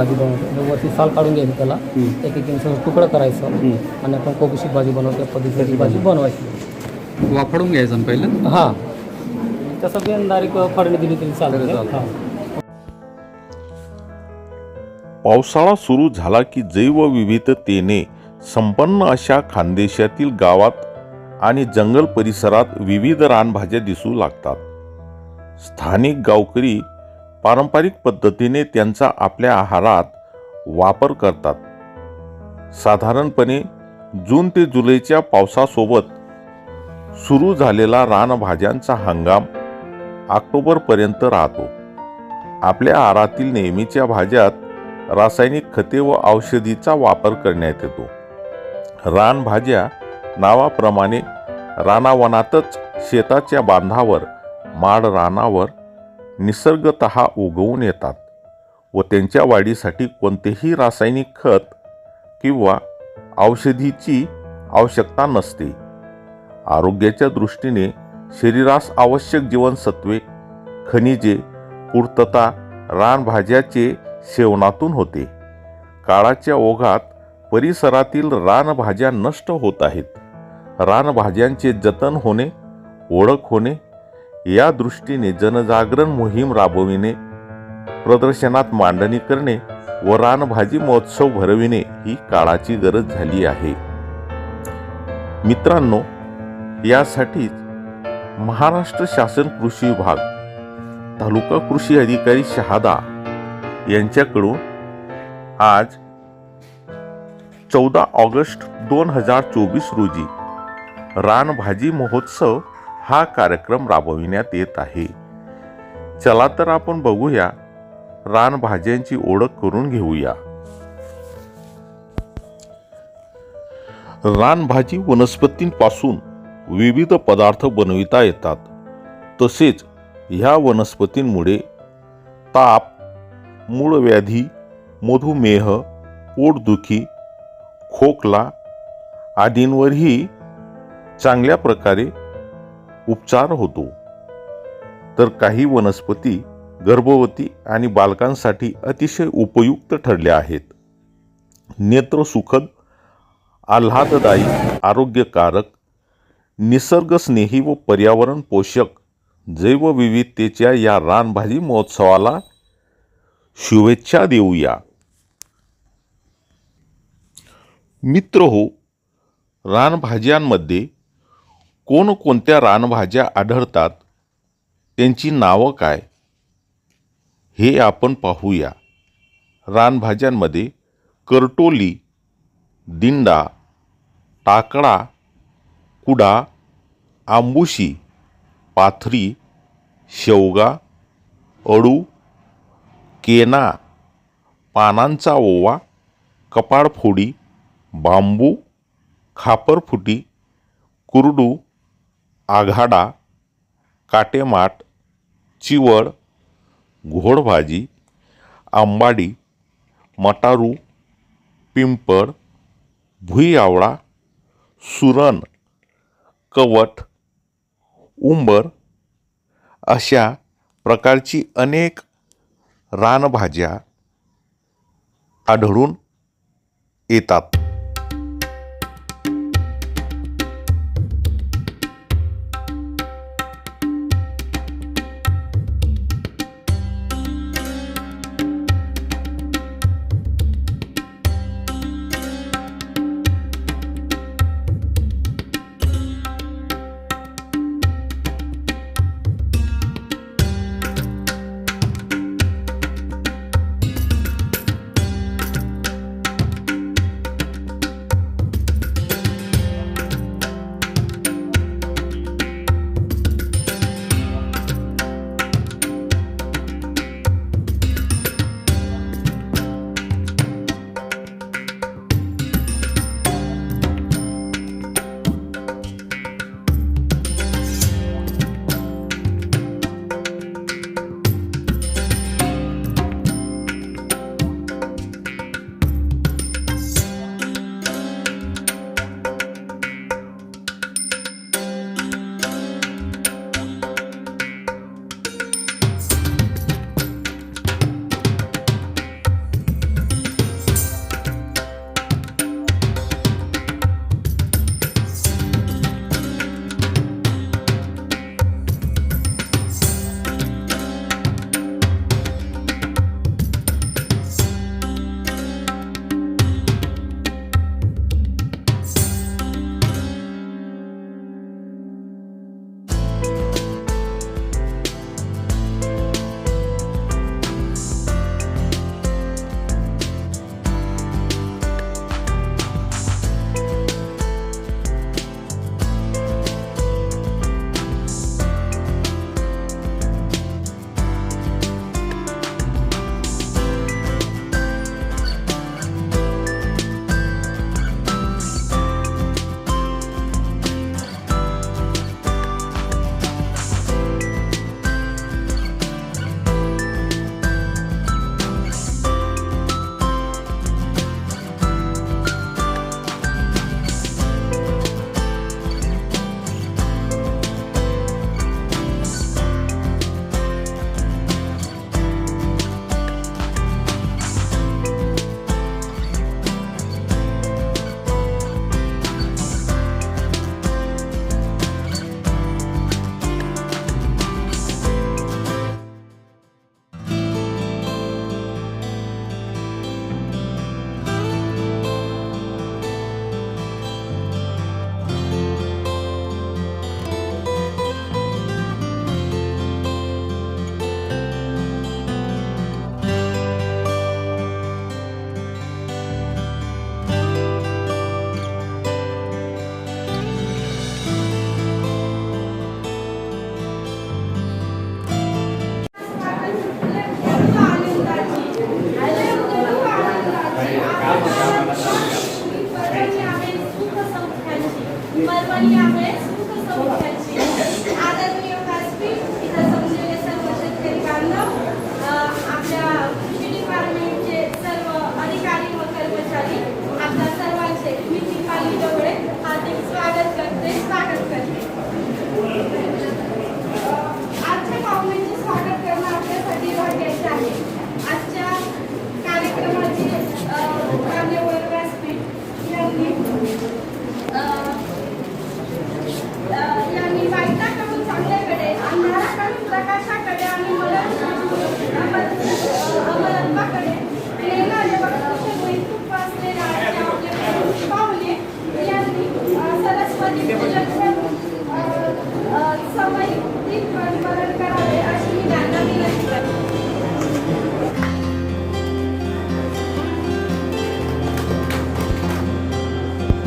भाजी बनवतो. हे वरती साल काढून घ्यायची त्याला. एक एक इंच तुकडं करायचं. आणि आपण कोबीची भाजी बनवतो पद्धतीची भाजी बनवायची. वाफडून घ्यायचं पहिलं? हां. तसं बिन डायरेक्ट फाडणी दिली तरी. हां. पावसाळा सुरू झाला की जैवविविधतेने संपन्न अशा खानदेशातील गावात आणि जंगल परिसरात विविध रानभाज्या दिसू लागतात. स्थानिक गावकरी पारंपरिक पद्धतीने त्यांचा आपल्या आहारात वापर करतात. साधारणपणे जून ते जुलैच्या पावसासोबत सुरू झालेला रानभाज्यांचा हंगाम ऑक्टोबरपर्यंत राहतो. आपल्या आहारातील नेहमीच्या भाज्यात रासायनिक खते व औषधीचा वापर करण्यात येतो. रानभाज्या नावाप्रमाणे रानावनातच शेताच्या बांधावर माड रानावर निसर्गत उगवून येतात व त्यांच्या वाढीसाठी कोणतेही रासायनिक खत किंवा औषधीची आवश्यकता नसते. आरोग्याच्या दृष्टीने शरीरास आवश्यक जीवनसत्वे खनिजे पूर्तता रानभाज्याचे सेवनातून होते. काळाच्या ओघात परिसरातील रानभाज्या नष्ट होत आहेत. रानभाज्यांचे जतन होणे ओळख होणे या दृष्टीने जनजागरण मोहीम राबविणे प्रदर्शनात मांडणी करणे व रानभाजी महोत्सव भरविणे ही काळाची गरज झाली आहे. मित्रांनो यासाठीच महाराष्ट्र शासन कृषी विभाग तालुका कृषी अधिकारी शहादा यांच्याकडून आज चौदा ऑगस्ट दोन हजार चोवीस रोजी रानभाजी महोत्सव हा कार्यक्रम राबविण्यात येत आहे. चला तर आपण बघूया रानभाज्यांची ओळख करून घेऊया. रानभाजी वनस्पतींपासून विविध पदार्थ बनविता येतात. तसेच ह्या वनस्पतींमुळे ताप मूळव्याधी मधुमेह पोटदुखी खोकला आदींवरही चांगल्या प्रकारे उपचार होतो. तर काही वनस्पती गर्भवती आणि बालकांसाठी अतिशय उपयुक्त ठरल्या आहेत. नेत्रसुखद आल्हाददायी आरोग्यकारक निसर्गस्नेही व पर्यावरण पोषक जैवविविधतेच्या या रानभाजी महोत्सवाला शुभेच्छा देऊया. मित्र हो रानभाज्यांमध्ये कोणकोणत्या रानभाज्या आढळतात त्यांची नावं काय हे आपण पाहूया. रानभाज्यांमध्ये करटोली दिंडा टाकडा कुडा आंबुशी पाथरी शेवगा अळू केना पानांचा ओवा कपाळफोडी बांबू खापरफुटी कुरडू आघाडा काटेमाट चिवड घोडभाजी आंबाडी मटारू पिंपळ भुईआवळा सुरण कवट उंबर अशा प्रकारची अनेक रानभाज्या आढळून येतात.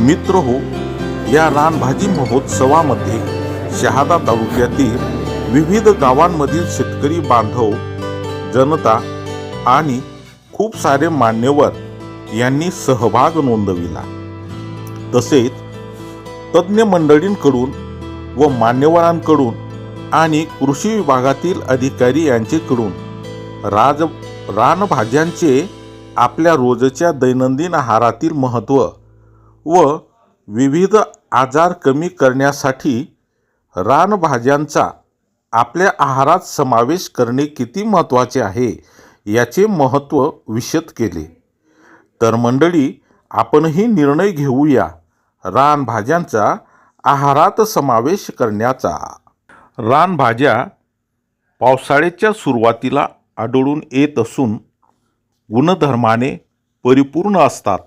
मित्र हो या रानभाजी महोत्सवामध्ये शहादा तालुक्यातील विविध गावांमधील शेतकरी बांधव जनता आणि खूप सारे मान्यवर यांनी सहभाग नोंदविला. तसेच तज्ज्ञ मंडळींकडून व मान्यवरांकडून आणि कृषी विभागातील अधिकारी यांचेकडून राज रानभाज्यांचे आपल्या रोजच्या दैनंदिन आहारातील महत्त्व व विविध आजार कमी करण्यासाठी रानभाज्यांचा आपल्या आहारात समावेश करणे किती महत्त्वाचे आहे याचे महत्त्व विशद केले. तर मंडळी आपणही निर्णय घेऊया रानभाज्यांचा आहारात समावेश करण्याचा. रानभाज्या पावसाळ्याच्या सुरुवातीला आढळून येत असून गुणधर्माने परिपूर्ण असतात.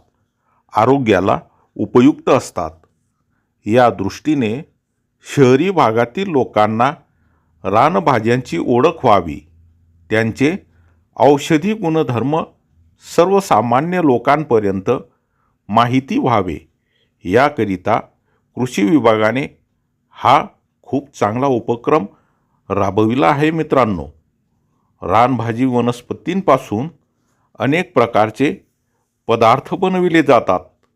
आरोग्याला उपयुक्त असतात. या दृष्टीने शहरी भागातील लोकांना रानभाज्यांची ओळख व्हावी. त्यांचे औषधी गुणधर्म सर्वसामान्य लोकांपर्यंत माहिती व्हावे. याकरिता कृषी विभागाने हा खूप चांगला उपक्रम राबविला आहे मित्रांनो. रानभाजी वनस्पतींपासून अनेक प्रकारचे पदार्थ बनविले जातात.